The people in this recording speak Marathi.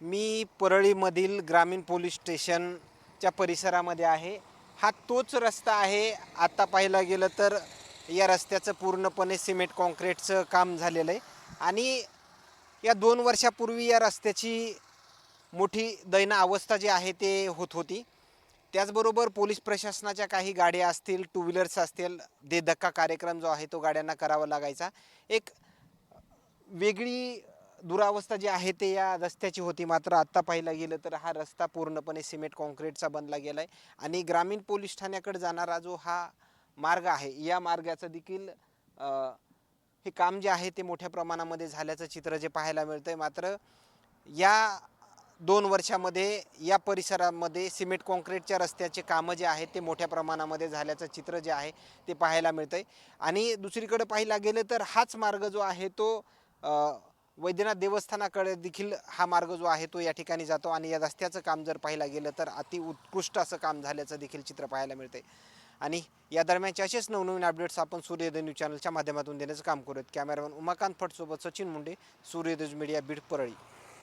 मी परळीमधील ग्रामीण पोलीस स्टेशनच्या परिसरामध्ये आहे. हा तोच रस्ता आहे. आता पाहायला गेलं तर या रस्त्याचं पूर्णपणे सिमेंट कॉन्क्रीटचं काम झालेलं आहे. आणि या दोन वर्षापूर्वी या रस्त्याची मोठी दैन अवस्था जी आहे ते होत होती. त्याचबरोबर पोलीस प्रशासनाच्या काही गाड्या असतील टू व्हीलर्स असतील दे धक्का कार्यक्रम जो आहे तो गाड्यांना करावा लागायचा. एक वेगळी दुरावस्था जी आहे ते या रस्त्याची होती. मात्र आत्ता पाहायला गेलं तर हा रस्ता पूर्णपणे सिमेंट कॉन्क्रीटचा बनला गेला आहे आणि ग्रामीण पोलीस ठाण्याकडे जाणारा जो हा मार्ग आहे या मार्गाचं देखील हे काम जे आहे ते मोठ्या प्रमाणामध्ये झाल्याचं चित्र जे पाहायला मिळतं आहे मात्र या दोन वर्षामध्ये या परिसरामध्ये सिमेंट कॉन्क्रीटच्या रस्त्याचे कामं जे आहेत ते मोठ्या प्रमाणामध्ये झाल्याचं चित्र जे आहे ते पाहायला मिळतं आहे आणि दुसरीकडे पाहायला गेलं तर हाच मार्ग जो आहे तो वैद्यनाथ देवस्थानाकडे देखील हा मार्ग जो आहे तो या ठिकाणी जातो आणि या रस्त्याचं काम जर पाहायला गेलं तर अति उत्कृष्ट असं काम झाल्याचं देखील चित्र पाहायला मिळते आणि या दरम्यानचे असेच नवनवीन अपडेट्स आपण सूर्योदय न्यूज चॅनलच्या माध्यमातून देण्याचं काम करूयात कॅमेरामॅन उमाकांत फटसोबत सचिन मुंडे सूर्योदय मीडिया बीड परळी.